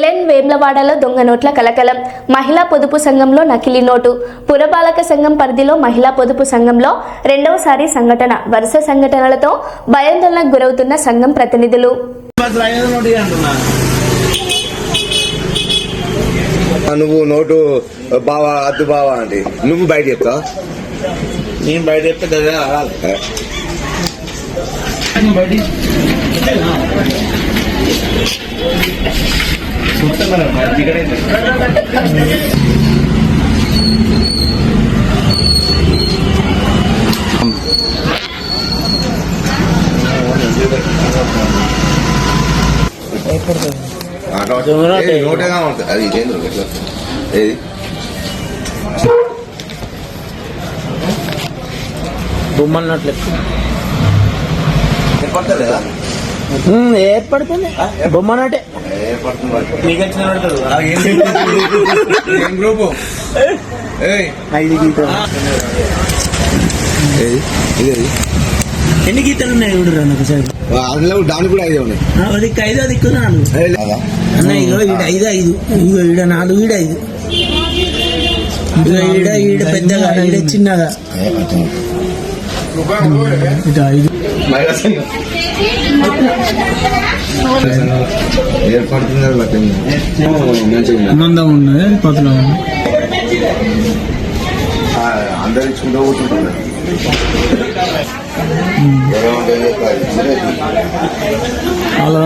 LN వేమ్లవాడలో దొంగ నోట్ల కలకలం. మహిళా పొదుపు సంఘంలో నకిలీ నోటు. పురపాలక సంఘం పరిధిలో మహిళా పొదుపు సంఘంలో రెండవసారి సంఘటన. వరుస సంఘటనలతో భయాందోళనకు గురవుతున్న సంఘం ప్రతినిధులు. నువ్వు నోటు బావా అద్దు బావా అంటే నువ్వు బయట చెప్తా నేను బయట చెప్తే బయట నోటేగా ఉంటుంది. అది ఎట్లా ఏది? ఏర్పడతలేదా? ఏర్పడుతుంది బొమ్మ ఎన్ని గీతలు ఉన్నాయి చూడు రా నాకు సైడ్ అందులో దానికి కూడా ఐదే ఉన్నాయి. అది ఐదో నాలుగు. అదా? అన్న ఇగో ఈడ ఐదు ఐదు. ఇగో ఈడ నాలుగు ఈడ ఐదు. ఇగో ఈడ ఈడ పెద్దగా ఈడ చిన్నగా. ఇటు ఐదు. మహిళా సంఘం. ఏర్పడుతుంది కదా బట్టి మంచిగా ఉంది. మందం ఉన్నది పతలో ఉంది ఆ, అందరు ఇచ్చుకుంటూ కూర్చుంటున్నారు ఎవరో ఉంటే చెప్పాలి. అలా